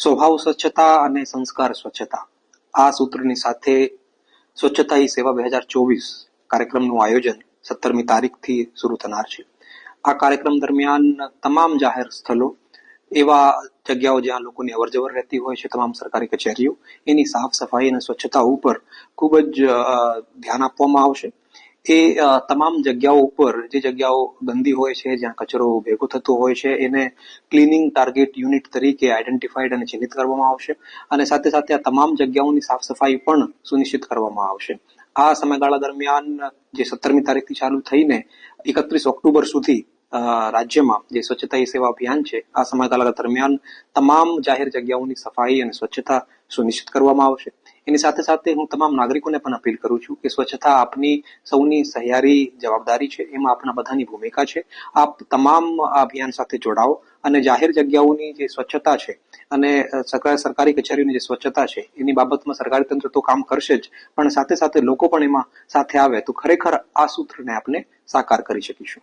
સ્વભાવ સ્વચ્છતા અને સંસ્કાર સ્વચ્છતા. આ સૂત્રની સાથે સ્વચ્છતા હી સેવા બે હજાર ચોવીસ કાર્યક્રમનું આયોજન સત્તરમી તારીખથી શરૂ થનાર છે. આ કાર્યક્રમ દરમિયાન તમામ જાહેર સ્થળો એવા જગ્યાઓ જ્યાં લોકોની અવરજવર રહેતી હોય છે, તમામ સરકારી કચેરીઓ, એની સાફ સફાઈ અને સ્વચ્છતા ઉપર ખૂબ જ ધ્યાન આપવામાં આવશે. એ તમામ જગ્યાઓ ઉપર જે જગ્યાઓ ગંદી હોય છે, જ્યાં કચરો ભેગો થતો હોય છે, એને ક્લિનિંગ ટાર્ગેટ યુનિટ તરીકે આઈડેન્ટિફાઈડ અને ચિહ્નિત કરવામાં આવશે અને સાથે સાથે આ તમામ જગ્યાઓની સાફ સફાઈ પણ સુનિશ્ચિત કરવામાં આવશે. આ સમયગાળા દરમિયાન જે સત્તરમી તારીખથી ચાલુ થઈને એકત્રીસ ઓક્ટોબર સુધી રાજ્યમાં જે સ્વચ્છતા હી સેવા અભિયાન છે, આ સમયગાળા દરમિયાન તમામ જાહેર જગ્યાઓની સફાઈ અને સ્વચ્છતા સુનિશ્ચિત કરવામાં આવશે. એની સાથે સાથે હું તમામ નાગરિકોને પણ અપીલ કરું છું કે સ્વચ્છતા આપની સૌની સહિયારી જવાબદારી છે. એમાં આપણા બધાની ભૂમિકા છે. આપ તમામ આ અભિયાન સાથે જોડાઓ અને જાહેર જગ્યાઓની જે સ્વચ્છતા છે અને સરકાર સરકારી કચેરીઓની જે સ્વચ્છતા છે, એની બાબતમાં સરકારી તંત્ર તો કામ કરશે જ, પણ સાથે સાથે લોકો પણ એમાં સાથે આવે તો ખરેખર આ સૂત્રને આપણે સાકાર કરી શકીશું.